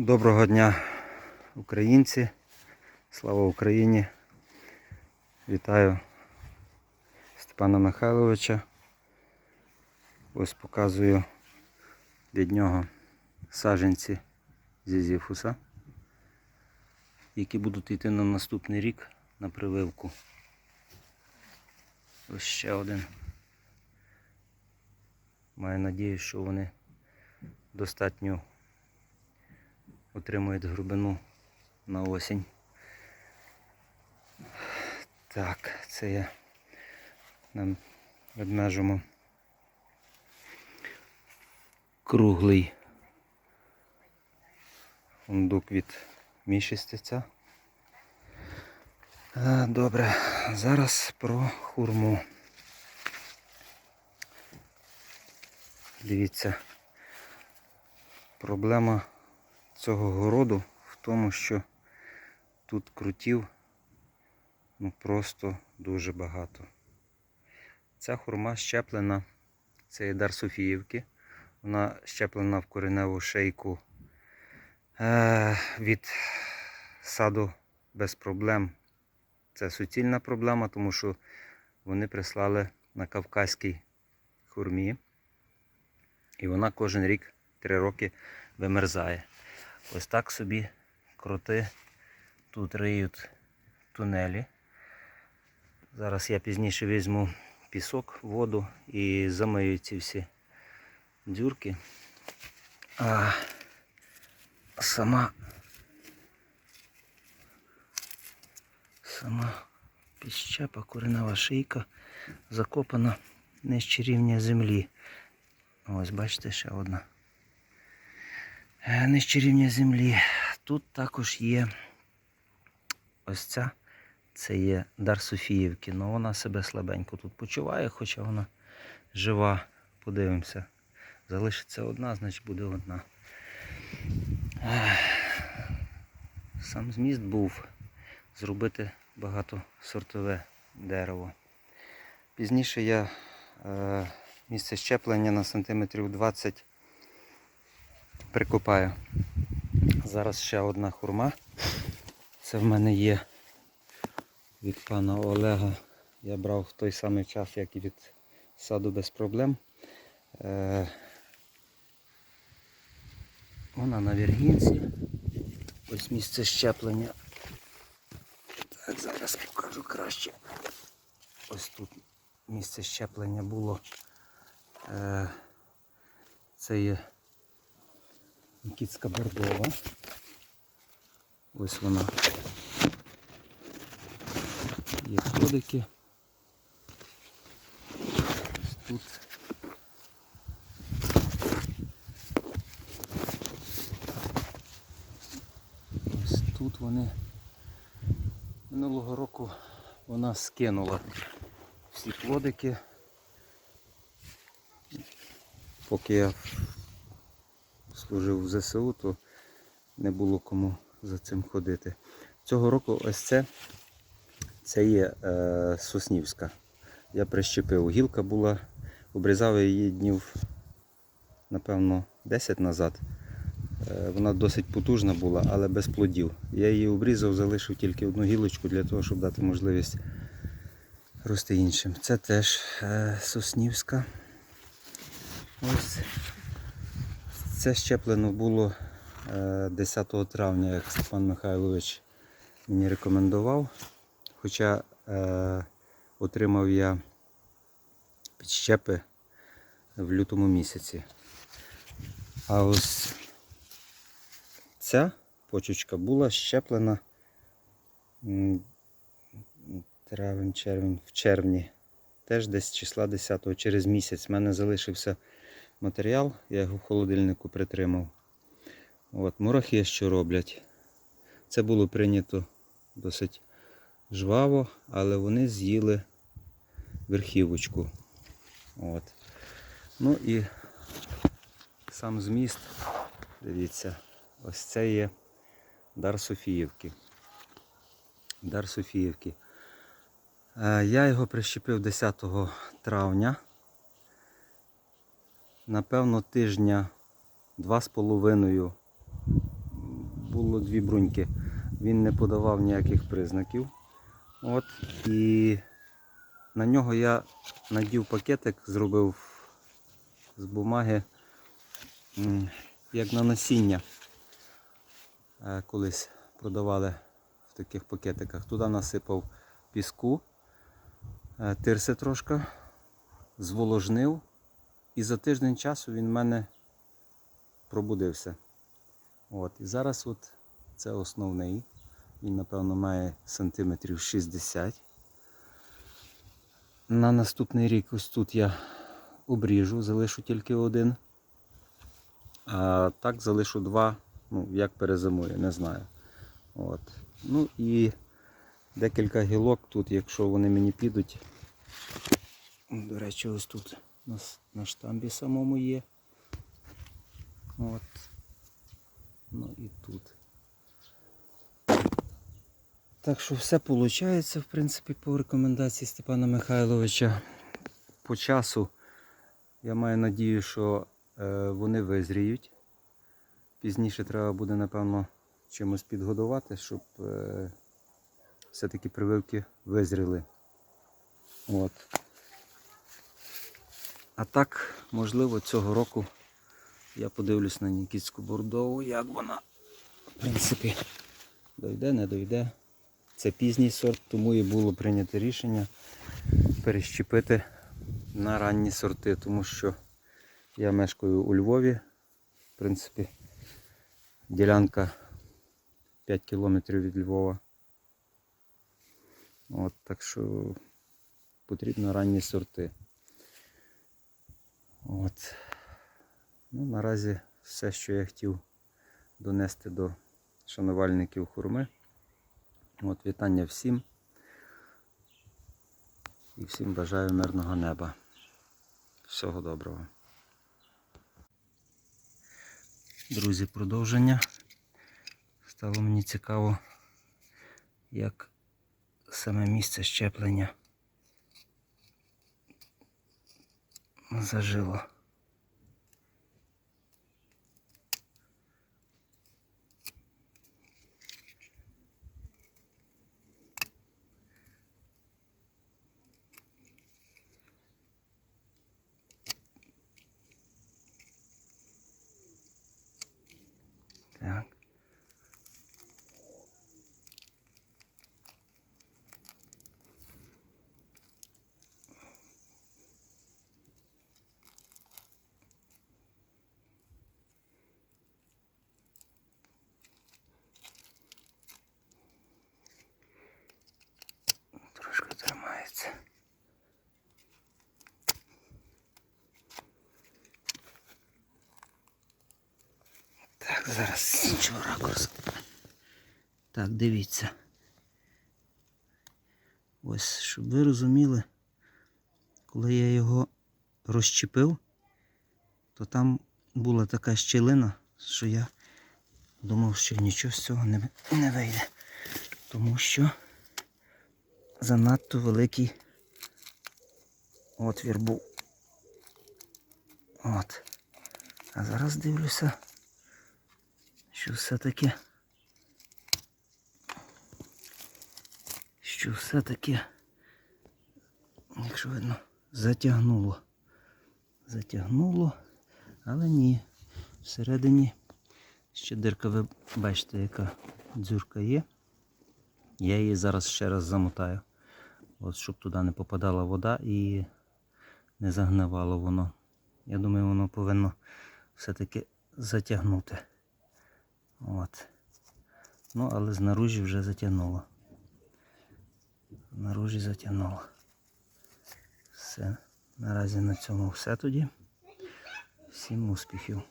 Доброго дня, українці. Слава Україні. Вітаю Степана Михайловича. Ось показую від нього саджанці зі зіфуса, які будуть йти на наступний рік на прививку. Ось ще один. Маю надію, що вони достатньо отримують грубину на осінь. Так, це я нам відмежимо круглий фундук від мішістиця. Добре, зараз про хурму. Дивіться, проблема цього городу в тому, що тут крутів ну просто дуже багато. Ця хурма щеплена, це є Софіївки. Вона щеплена в кореневу шейку е, від саду без проблем. Це суцільна проблема, тому що вони прислали на кавказькій хурмі. І вона кожен рік, три роки вимерзає. Ось так собі кроти тут риють тунелі. Зараз я пізніше візьму пісок, воду і замию ці всі дзюрки. А сама сама піщепа, коренева шийка закопана нижче рівня землі. Ось бачите ще одна. Нижче рівня землі. Тут також є ось ця. Це є дар Софіївки, але вона себе слабенько тут почуває, хоча вона жива. Подивимося. Залишиться одна, значить буде одна. Сам зміст був зробити багатосортове дерево. Пізніше я е, місце щеплення на сантиметрів 20 прикопаю. Зараз ще одна хурма. Це в мене є від пана Олега. Я брав в той самий час, як і від саду без проблем. Е, Вона на віргінці. Ось місце щеплення. Так, зараз покажу краще. Ось тут місце щеплення було. Е, Це є Нікітська бордова. Ось вона. Є ходики. Ось тут. Ось тут вони минулого року вона скинула всі плодики. Поки я служив в ЗСУ, то не було кому за цим ходити. Цього року ось це, це є е, Соснівська. Я прищепив. Гілка була, обрізав її днів, напевно, 10 назад. Е, вона досить потужна була, але без плодів. Я її обрізав, залишив тільки одну гілочку для того, щоб дати можливість рости іншим. Це теж е, Соснівська. Ось це щеплено було е, 10 травня, як Степан Михайлович мені рекомендував. Хоча е, отримав я підщепи в лютому місяці. А ось ця почечка була щеплена травень, червень, в червні. Теж десь числа 10 через місяць. У мене залишився матеріал, я його в холодильнику притримав. От, мурахи що роблять. Це було прийнято досить жваво, але вони з'їли верхівочку. От. Ну і сам зміст, дивіться, ось це є дар Софіївки. Дар Софіївки. Е, Я його прищепив 10 травня. Напевно, тижня два з половиною було дві бруньки. Він не подавав ніяких признаків. От, і на нього я надів пакетик, зробив з бумаги, як на насіння. Е, Колись продавали в таких пакетиках. Туди насипав піску, е, тирси трошки, зволожнив. І за тиждень часу він в мене пробудився. От. І зараз от це основний. Він, напевно, має сантиметрів 60. На наступний рік ось тут я обріжу, залишу тільки один. А так залишу два, ну, як перезимує, не знаю. От. Ну і декілька гілок тут, якщо вони мені підуть. До речі, ось тут у нас на штамбі самому є. От. Ну і тут. Так що все виходить, в принципі, по рекомендації Степана Михайловича. По часу я маю надію, що е, вони визріють. Пізніше треба буде, напевно, чимось підгодувати, щоб е, все-таки прививки визріли. От. А так, можливо, цього року я подивлюсь на Нікітську бордову, як вона, в принципі, дойде, не дойде. Це пізній сорт, тому і було прийнято рішення перещепити на ранні сорти, тому що я мешкаю у Львові. В принципі, ділянка 5 кілометрів від Львова. От, так що потрібно ранні сорти. От. Ну, наразі все, що я хотів донести до шанувальників хурми. От, вітання всім. І всім бажаю мирного неба. Всього доброго. Друзі, продовження. Стало мені цікаво, як саме місце щеплення зажило. Так. Зараз з іншого ракурсу. Так, дивіться. Ось, щоб ви розуміли, коли я його розчепив, то там була така щілина, що я думав, що нічого з цього не, не вийде. Тому що занадто великий отвір був. От. А зараз дивлюся, що все-таки, що все-таки, якщо видно, затягнуло. Затягнуло, але ні. Всередині ще дирка, ви бачите, яка дзюрка є. Я її зараз ще раз замотаю. От, щоб туди не попадала вода і не загнивало воно. Я думаю, воно повинно все-таки затягнути. От. Ну, але знаружі вже затягнуло. Наружі затягнуло. Все. Наразі на цьому все тоді. Всім успіхів.